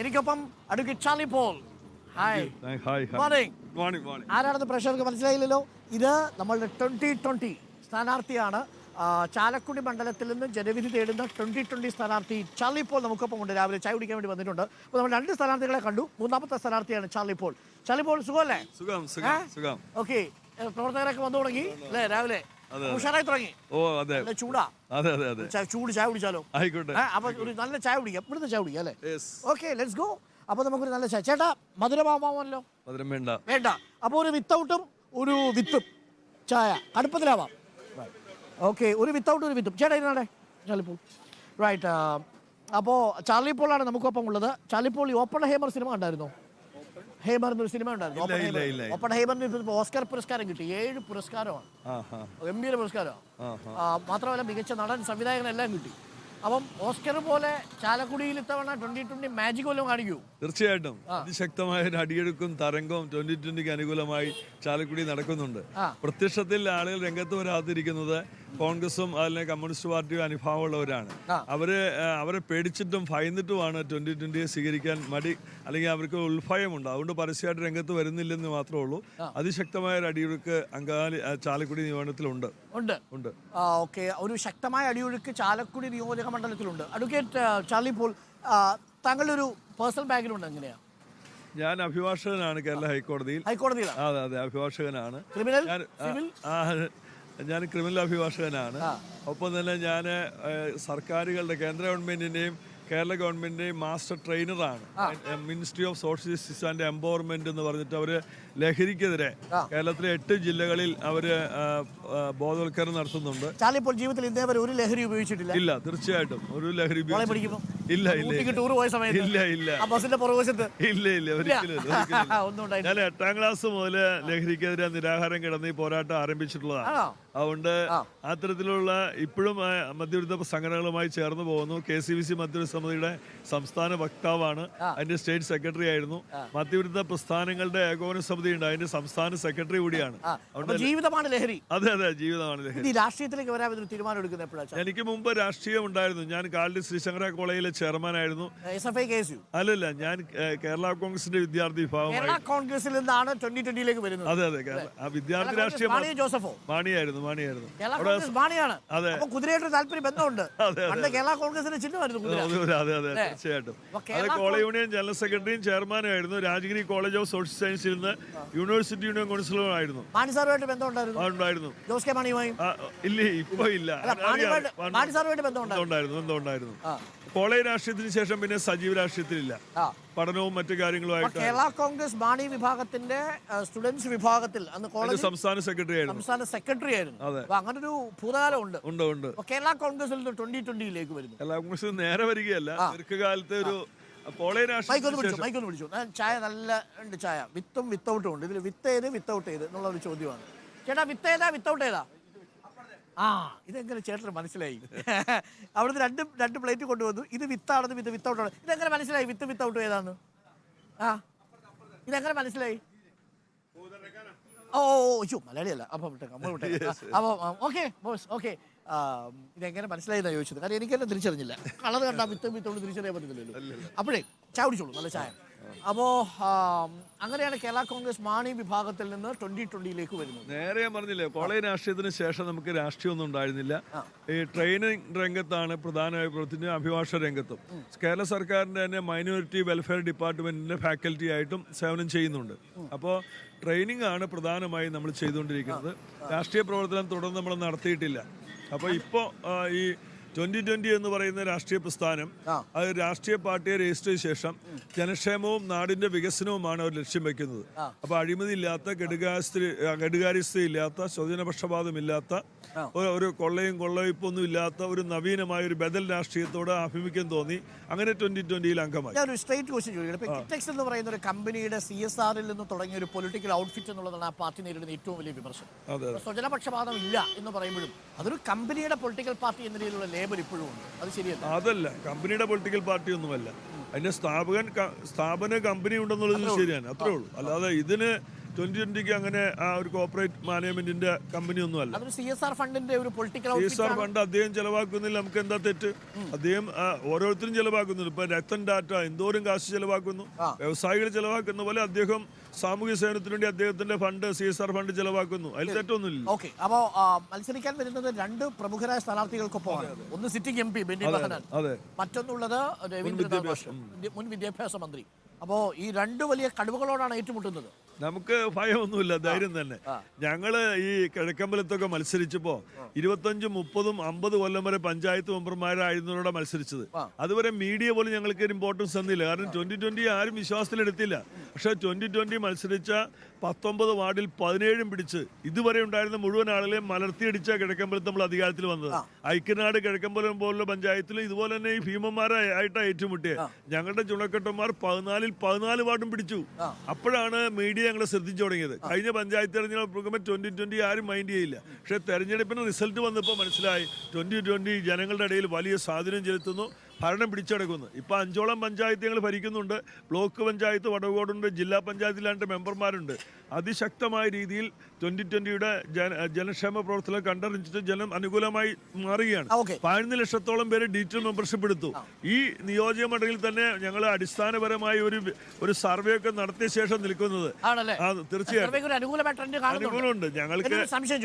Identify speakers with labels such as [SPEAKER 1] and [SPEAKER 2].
[SPEAKER 1] എനിക്കൊപ്പം advocate Charlie Paul. Hi
[SPEAKER 2] hi
[SPEAKER 1] morning
[SPEAKER 2] morning morning
[SPEAKER 1] ആരാണെന്ന് പ്രേക്ഷകർക്ക് മനസ്സിലായില്ലല്ലോ? ഇത് നമ്മളുടെ ട്വന്റി ട്വന്റി സ്ഥാനാർത്ഥിയാണ്. ചാലക്കുടി മണ്ഡലത്തിൽ നിന്ന് ജനവിധി തേടുന്ന ട്വന്റി ട്വന്റി സ്ഥാനാർത്ഥി ചാർലി പോൾ നമുക്കൊപ്പം ഉണ്ട്. രാവിലെ ചായ കുടിക്കാൻ വേണ്ടി വന്നിട്ടുണ്ട്. അപ്പോൾ നമ്മൾ രണ്ട് സ്ഥാനാർത്ഥികളെ കണ്ടു. മൂന്നാമത്തെ സ്ഥാനാർത്ഥിയാണ് ചാർലി പോൾ. ചാർലി പോൾ സുഖമല്ലേ?
[SPEAKER 2] സുഖം സുഖം സുഖം.
[SPEAKER 1] ഓക്കെ പ്രവർത്തകരൊക്കെ വന്നു തുടങ്ങി അല്ലേ രാവിലെ? ഉഷാറായി തുടങ്ങി.
[SPEAKER 2] ഓ അതെ.
[SPEAKER 1] നല്ല ചൂടാ.
[SPEAKER 2] അതെ അതെ അതെ.
[SPEAKER 1] ചൂട് ചായ കുടിച്ചാലോ?
[SPEAKER 2] ആയിക്കോട്ടെ.
[SPEAKER 1] അപ്പൊ ഒരു നല്ല ചായ കുടിക്കാം. ഇവിടുത്തെ ചായ കുടിക്കാം അല്ലേ. ഓക്കെ ലെറ്റ്സ് ഗോ അപ്പൊ നമുക്കൊരു നല്ല ചായ. ചേട്ടാ മധുരമാവാമല്ലോ?
[SPEAKER 2] മധുരം വേണ്ട.
[SPEAKER 1] വേണ്ട. അപ്പോൾ ഒരു വിത്തൗട്ടും ഒരു വിത്തും ചായ. കടുപ്പത്തിലാവാം ഓക്കെ ഒരു വിത്തൗട്ട് ഒരു വിത്തും ചേട്ടാ ഇരുന്നാടെ ചാർലി റൈറ്റ് അപ്പോൾ ചാർലി പോളാണ് നമുക്കൊപ്പം ഉള്ളത്. ചാർലി പോൾ ഈ ഓപ്പൺ ഹേമർ സിനിമ ഉണ്ടായിരുന്നോ ഹേമർ എന്നൊരു സിനിമ ഉണ്ടായിരുന്നു. ഓപ്പൺ ഹേമറിന് ഓസ്കർ പുരസ്കാരം കിട്ടി. ഏഴ് പുരസ്കാരമാണ്. ഗംഭീര പുരസ്കാരമാണ്. മാത്രമല്ല മികച്ച നടൻ സംവിധായകൻ എല്ലാം കിട്ടി. അപ്പം ഓസ്കർ പോലെ ചാലക്കുടിയിൽ ഇത്തവണ ട്വന്റി ട്വന്റി മാജിക് വല്ലതും കാണിക്കൂ?
[SPEAKER 2] തീർച്ചയായിട്ടും. അതിശക്തമായ ഒരു അടിയെടുക്കും തരംഗവും ട്വന്റി ട്വന്റിക്ക് അനുകൂലമായി ചാലക്കുടി നടക്കുന്നുണ്ട്. പ്രത്യക്ഷത്തിൽ ആളുകൾ രംഗത്ത് വരാതിരിക്കുന്നത് കോൺഗ്രസും അതിലെ കമ്മ്യൂണിസ്റ്റ് പാർട്ടിയും അനുഭാവമുള്ളവരാണ്.
[SPEAKER 1] അവർ
[SPEAKER 2] അവരെ പേടിച്ചിട്ടും ഭയന്നിട്ടുമാണ് ട്വന്റി ട്വന്റിയെ സ്വീകരിക്കാൻ മടി അല്ലെങ്കിൽ അവർക്ക് ഉൾഭയമുണ്ട് അതുകൊണ്ട് പരസ്യമായിട്ട് രംഗത്ത് വരുന്നില്ലെന്ന് മാത്രമേ ഉള്ളൂ. അതിശക്തമായ ഒരു അടിയൊഴുക്ക് അങ്കാലി ചാലക്കുടി നിയമനത്തിലുണ്ട്
[SPEAKER 1] ഉണ്ട്.
[SPEAKER 2] ഉണ്ട്.
[SPEAKER 1] ഓക്കെ. ഒരു ശക്തമായ അടിയൊഴുക്ക് ചാലക്കുടി നിയോജക മണ്ഡലത്തിലുണ്ട്. അഡ്വക്കേറ്റ് ചാർലി പോൾ താങ്കളുടെ ഒരു പേഴ്സണൽ ബാക്ക്ഗ്രൗണ്ട് എങ്ങനെയാണ്
[SPEAKER 2] ഞാൻ അഭിഭാഷകനാണ് കേരള ഹൈക്കോടതിയിൽ.
[SPEAKER 1] ഹൈക്കോടതിയിൽ
[SPEAKER 2] അതെ അതെ അഭിഭാഷകനാണ്.
[SPEAKER 1] ക്രിമിനൽ?
[SPEAKER 2] ഞാൻ ക്രിമിനൽ അഭിഭാഷകനാണ്. ഒപ്പം തന്നെ ഞാൻ സർക്കാരുകളുടെ കേന്ദ്ര ഗവൺമെന്റിന്റെയും കേരള ഗവൺമെന്റിന്റെയും master ട്രെയിനറാണ്. Ministry of social justice and empowerment എന്ന് പറഞ്ഞിട്ട് അവർ ലഹരിക്കെതിരെ. കേരളത്തിലെ എട്ട് ജില്ലകളിൽ അവർ ബോധവൽക്കരണം നടത്തുന്നുണ്ട്.
[SPEAKER 1] ഇപ്പോൾ പോൾ ജീവിതത്തിൽ ഒരു ലഹരി ഉപയോഗിച്ചിട്ടില്ല.
[SPEAKER 2] ഇല്ല തീർച്ചയായിട്ടും. ഒരു ലഹരി
[SPEAKER 1] മോളെ
[SPEAKER 2] ഉപയോഗിച്ച്
[SPEAKER 1] പിടിക്കുമ്പോൾ
[SPEAKER 2] ഇല്ല ഇല്ല
[SPEAKER 1] ഊട്ടിക്ക് ടൂർ പോയ സമയത്ത്
[SPEAKER 2] ഇല്ല ഇല്ല.
[SPEAKER 1] ആ ബസ്സിന്റെ പുറകുവശത്ത്.
[SPEAKER 2] ഇല്ല ഇല്ല ഒരിക്കലും ഇല്ല, ഒരിക്കലും ഇല്ല.
[SPEAKER 1] ഒന്നും ഉണ്ടായില്ല
[SPEAKER 2] ഞാൻ എട്ടാം ക്ലാസ് മുതൽ ലഹരിക്കെതിരെ നിരാഹാരം കിടന്ന് ഈ പോരാട്ടം ആരംഭിച്ചിട്ടുള്ളതാണ്
[SPEAKER 1] ആണോ?
[SPEAKER 2] അതുകൊണ്ട്
[SPEAKER 1] ആ.
[SPEAKER 2] അത്തരത്തിലുള്ള ഇപ്പോഴും ആ, മദ്യവിരുദ്ധ സംഘടനകളുമായി ചേർന്ന് പോകുന്നു. കെ സി ബി സി മദ്യവിരുദ്ധ സമിതിയുടെ സംസ്ഥാന വക്താവാണ്. അതിന്റെ സ്റ്റേറ്റ് സെക്രട്ടറി ആയിരുന്നു. മദ്യവിരുദ്ധ പ്രസ്ഥാനങ്ങളുടെ ഏകോപന സമിതി ഉണ്ട്. അതിന്റെ സംസ്ഥാന സെക്രട്ടറി കൂടിയാണ്.
[SPEAKER 1] ആ. അപ്പൊ ജീവിതമാണ് ലഹരി.
[SPEAKER 2] അതെ അതെ ജീവിതമാണ് ലഹരി.
[SPEAKER 1] ഇത് ഈ രാഷ്ട്രീയത്തിലേക്ക് വരാൻ ഒരു തീരുമാനം എടുക്കുന്നത് എപ്പോഴാണ്
[SPEAKER 2] എനിക്ക് മുമ്പ് രാഷ്ട്രീയം ഉണ്ടായിരുന്നു. ഞാൻ കാലിൽ ശ്രീശങ്കര കോളേജിലെ ചെയർമാൻ ആയിരുന്നു അല്ലല്ല ഞാൻ കേരള കോൺഗ്രസിന്റെ വിദ്യാർത്ഥി
[SPEAKER 1] കേരള കോൺഗ്രസിൽ നിന്നാണ് ട്വന്റി ട്വന്റിയിലേക്ക് വരുന്നത്.
[SPEAKER 2] അതെ അതെ ആ വിദ്യാർത്ഥി രാഷ്ട്രീയം
[SPEAKER 1] ജോസഫോ?
[SPEAKER 2] മാണിയായിരുന്നു മാണിയായിരുന്നു.
[SPEAKER 1] മാണിയാണ്.
[SPEAKER 2] അതെ.
[SPEAKER 1] കുതിരയായിട്ട് താല്പര്യം ബന്ധമുണ്ട്. കേരള കോൺഗ്രസിന്റെ ചിഹ്നമായിരുന്നു
[SPEAKER 2] അതെ അതെ തീർച്ചയായിട്ടും. അത് കോളേജ് യൂണിയൻ ജനറൽ സെക്രട്ടറിയും ചെയർമാനും ആയിരുന്നു രാജഗിരി കോളേജ് ഓഫ് സോഷ്യൽ സയൻസിൽ നിന്ന് യൂണിവേഴ്സിറ്റി യൂണിയൻ കൗൺസിലറും ആയിരുന്നു.
[SPEAKER 1] മാണി സാറുമായിട്ട് ബന്ധമുണ്ടായിരുന്നു?
[SPEAKER 2] ഉണ്ടായിരുന്നു.
[SPEAKER 1] ജോസ് കെ മാണിയുമായി?
[SPEAKER 2] ഇല്ല ഇപ്പൊ ഇല്ല.
[SPEAKER 1] ബന്ധമുണ്ടായിരുന്നു. ആ.
[SPEAKER 2] കോളേജ് രാഷ്ട്രീയത്തിന് ശേഷം പിന്നെ സജീവ രാഷ്ട്രീയത്തിലില്ല. പഠനവും മറ്റു കാര്യങ്ങളുമായിട്ട്
[SPEAKER 1] കേരള കോൺഗ്രസ് മാണി വിഭാഗത്തിന്റെ സ്റ്റുഡൻസ് വിഭാഗത്തിൽ അന്ന് കോളേജ്
[SPEAKER 2] സംസ്ഥാന സെക്രട്ടറി ആയിരുന്നു.
[SPEAKER 1] സംസ്ഥാന സെക്രട്ടറി ആയിരുന്നു.
[SPEAKER 2] അതെ.
[SPEAKER 1] അപ്പൊ അങ്ങനെ ഒരു ഭൂതകാലം ഉണ്ട്.
[SPEAKER 2] ഉണ്ട് ഉണ്ട്.
[SPEAKER 1] കേരള കോൺഗ്രസിൽ നിന്ന് ട്വന്റി ട്വന്റിയിലേക്ക് വരുന്നു.
[SPEAKER 2] കേരള കോൺഗ്രസ് നേരെ വരികയല്ല. ദീർഘകാലത്തെ ഒരു
[SPEAKER 1] പിടിച്ചു ഞാൻ ചായ നല്ല ഉണ്ട് ചായ. വിത്തും വിത്തൗട്ടും ഉണ്ട്. ഇതിൽ വിത്ത് ഏത് വിത്തൗട്ട് ഏത് എന്നുള്ള ഒരു ചോദ്യമാണ്. ചേട്ടാ വിത്ത് ഏതാ വിത്തൗട്ട് ഏതാ? ആ ഇതെങ്ങനെ ചേട്ടന് മനസ്സിലായി? അവിടുന്ന് രണ്ട് രണ്ട് പ്ലേറ്റ് കൊണ്ടുവന്നു. ഇത് വിത്താണെന്ന് ഇത് വിത്തൗട്ടാണ്. ഇതെങ്ങനെ മനസ്സിലായി? വിത്ത് വിത്തൗട്ട് ഏതാന്ന്? ആ ഇതെങ്ങനെ മനസ്സിലായി? ഓ അയ്യോ മലയാളിയല്ല. അപ്പം വിട്ടേക്കാം വിട്ടേക്കാം. അപ്പം ഓക്കെ ബോസ് ഓക്കെ. ഇതെങ്ങനെ മനസ്സിലായി എന്നാ ചോദിച്ചത്? കാരണം എനിക്കെല്ലാം തിരിച്ചറിഞ്ഞില്ല. കളർ കണ്ടാൽ വിത്ത് വിത്തോട് തിരിച്ചറിയാൻ പറ്റത്തില്ലല്ലോ. അപ്പോഴേ ചായ കുടിച്ചോളൂ നല്ല ചായ. അപ്പോൾ അങ്ങനെയാണ് കേരള കോൺഗ്രസ് മാണി വിഭാഗത്തിൽ നിന്ന് ട്വന്റി ട്വന്റിയിലേക്ക് വരുന്നത്.
[SPEAKER 2] നേരെ ഞാൻ പറഞ്ഞില്ലേ കോളേജ് രാഷ്ട്രീയത്തിന് ശേഷം നമുക്ക് രാഷ്ട്രീയമൊന്നും ഉണ്ടായിരുന്നില്ല. ഈ ട്രെയിനിങ് രംഗത്താണ് പ്രധാനമായി പ്രവർത്തിക്കുന്നത് അഭിഭാഷക രംഗത്തും. കേരള സർക്കാരിന്റെ തന്നെ മൈനോറിറ്റി വെൽഫെയർ ഡിപ്പാർട്ട്മെന്റിന്റെ ഫാക്കൽറ്റി ആയിട്ടും സേവനം ചെയ്യുന്നുണ്ട്. അപ്പോൾ ട്രെയിനിങ് ആണ് പ്രധാനമായും നമ്മൾ ചെയ്തുകൊണ്ടിരിക്കുന്നത്. രാഷ്ട്രീയ പ്രവർത്തനം തുടർന്ന് നമ്മൾ നടത്തിയിട്ടില്ല. അപ്പോൾ ഇപ്പോൾ ഈ ട്വന്റി ട്വന്റി എന്ന് പറയുന്ന രാഷ്ട്രീയ പ്രസ്ഥാനം. അത് രാഷ്ട്രീയ പാർട്ടിയെ രജിസ്റ്റർ ചെയ്ത ശേഷം ജനക്ഷേമവും നാടിന്റെ വികസനവുമാണ് അവർ ലക്ഷ്യം വെക്കുന്നത്. അപ്പൊ അഴിമതി ഇല്ലാത്ത കെടുകാസ്ഥ കെടുകാര്യസ്ഥയില്ലാത്ത സ്വജനപക്ഷപാതമില്ലാത്ത ഒരു- കൊള്ളയും കൊള്ളയിപ്പൊന്നും ഇല്ലാത്ത ഒരു നവീനമായ ഒരു ബദൽ രാഷ്ട്രീയത്തോട് ആഭിമുഖ്യം തോന്നി. അങ്ങനെ ട്വന്റി ട്വന്റിയിൽ അംഗമായി.
[SPEAKER 1] ഞാൻ ഒരു സ്ട്രേറ്റ് ക്വസ്റ്റ്യൻ ചോദിക്കട്ടെ. ഇപ്പൊ എന്ന് പറയുന്ന ഒരു കമ്പനിയുടെ സി എസ് ആറിൽ നിന്ന് തുടങ്ങിയ ഒരു പൊളിറ്റിക്കൽ ഔട്ട്ഫിറ്റ് എന്നുള്ളതാണ് ആ പാർട്ടി നേരിടുന്ന ഏറ്റവും വലിയ വിമർശനം. സ്വജനപക്ഷപാതം ഇല്ല എന്ന് പറയുമ്പോഴും അതൊരു കമ്പനിയുടെ പൊളിറ്റിക്കൽ പാർട്ടി എന്ന രീതിയിലുള്ള ലേബൽ ഇപ്പോഴും ഉണ്ട്. അത് ശരിയല്ല.
[SPEAKER 2] അതല്ല കമ്പനിയുടെ പൊളിറ്റിക്കൽ പാർട്ടി ഒന്നുമല്ല അതിന്റെ സ്ഥാപകൻ സ്ഥാപന കമ്പനി ഉണ്ടെന്നുള്ളത് ശരിയാണ് അത്രേ ഉള്ളൂ. അല്ലാതെ ഇതിന് ട്വന്റി ട്വന്റിക്ക് അങ്ങനെ ആ ഒരു കോർപ്പറേറ്റ് മാനേജ്മെന്റിന്റെ കമ്പനി ഒന്നും അല്ല
[SPEAKER 1] അതൊരു സി എസ് ആർ ഫണ്ടിന്റെ ഒരു political
[SPEAKER 2] C S R fund അദ്ദേഹം ചെലവാക്കുന്നില്ല നമുക്ക് എന്താ തെറ്റ് അദ്ദേഹം ഓരോരുത്തരും ചെലവാക്കുന്നുണ്ട്. ഇപ്പൊ രത്തൻ ടാറ്റ എന്തോരം കാശ് ചെലവാക്കുന്നു? വ്യവസായികൾ ചെലവാക്കുന്ന പോലെ അദ്ദേഹം സാമൂഹ്യ സേവനത്തിന് വേണ്ടി അദ്ദേഹത്തിന്റെ fund C S R fund ചെലവാക്കുന്നു. അതിൽ തെറ്റൊന്നുമില്ല.
[SPEAKER 1] ഓക്കെ. അപ്പോ മത്സരിക്കാൻ വരുന്നത് രണ്ട് പ്രമുഖരായ സ്ഥാനാർത്ഥികൾക്കൊപ്പമാണ്. ഒന്ന് sitting M P Benny Behanan. മറ്റൊന്നുള്ളത് Ravindranath മുൻ വിദ്യാഭ്യാസ മന്ത്രി. അപ്പോ ഈ രണ്ട് വലിയ കടുവകളോടാണ് ഏറ്റുമുട്ടുന്നത്.
[SPEAKER 2] നമുക്ക് ഭയമൊന്നുമില്ല ധൈര്യം തന്നെ. ഞങ്ങൾ ഈ കിഴക്കമ്പലത്തൊക്കെ മത്സരിച്ചപ്പോ ഇരുപത്തഞ്ചും മുപ്പതും അമ്പത് കൊല്ലം വരെ പഞ്ചായത്ത് മെമ്പർമാരായിരുന്നവരോടെ മത്സരിച്ചത്. അതുവരെ മീഡിയ പോലും ഞങ്ങൾക്ക് ഇമ്പോർട്ടൻസ് തന്നില്ല. കാരണം ട്വന്റി ട്വന്റി ആരും വിശ്വാസത്തിലെടുത്തില്ല. പക്ഷെ ട്വന്റി ട്വന്റി മത്സരിച്ച പത്തൊമ്പത് വാർഡിൽ പതിനേഴും പിടിച്ച് ഇതുവരെ ഉണ്ടായിരുന്ന മുഴുവൻ ആളുകളെയും മലർത്തിയടിച്ച കിഴക്കമ്പലത്ത് നമ്മൾ അധികാരത്തിൽ വന്നത്. ഐക്യനാട് കിഴക്കമ്പലം പോലുള്ള പഞ്ചായത്തിലും ഇതുപോലെ തന്നെ ഈ ഭീമന്മാരായിട്ടാണ് ഏറ്റുമുട്ടിയത് ഞങ്ങളുടെ ചുണക്കെട്ടന്മാർ പതിനാലിൽ പതിനാല് വാർഡും പിടിച്ചു. അപ്പോഴാണ് മീഡിയ ഞങ്ങളെ ശ്രദ്ധിച്ചു തുടങ്ങിയത്. കഴിഞ്ഞ പഞ്ചായത്ത് തെരഞ്ഞെടുപ്പ് ട്വന്റി ട്വന്റി ആരും മൈൻഡ് ചെയ്യില്ല. പക്ഷെ തെരഞ്ഞെടുപ്പിന് റിസൾട്ട് വന്നപ്പോൾ മനസ്സിലായി. ട്വന്റി ട്വന്റി ജനങ്ങളുടെ ഇടയിൽ വലിയ സ്വാധീനം ചെലുത്തുന്നു. ഭരണം പിടിച്ചെടുക്കുന്നു. ഇപ്പോൾ അഞ്ചോളം പഞ്ചായത്ത് ഞങ്ങൾ ഭരിക്കുന്നുണ്ട്. ബ്ലോക്ക് പഞ്ചായത്ത് വടകോടുണ്ട് ജില്ലാ പഞ്ചായത്തിലാണ്ട് മെമ്പർമാരുണ്ട്. അതിശക്തമായ രീതിയിൽ ട്വന്റി ട്വന്റിയുടെ ജനക്ഷേമ പ്രവർത്തനം കണ്ടറിഞ്ഞിട്ട് ജനം അനുകൂലമായി മാറുകയാണ്. പതിനൊന്ന് ലക്ഷത്തോളം പേര് ഡിജിറ്റൽ മെമ്പർഷിപ്പ് എടുത്തു. ഈ നിയോജക മണ്ഡലത്തിൽ തന്നെ ഞങ്ങൾ അടിസ്ഥാനപരമായി ഒരു ഒരു സർവേ ഒക്കെ നടത്തിയ ശേഷം നിൽക്കുന്നത്. തീർച്ചയായിട്ടും. അനുകൂലമുണ്ട്. ഞങ്ങൾക്ക്
[SPEAKER 1] സംശയം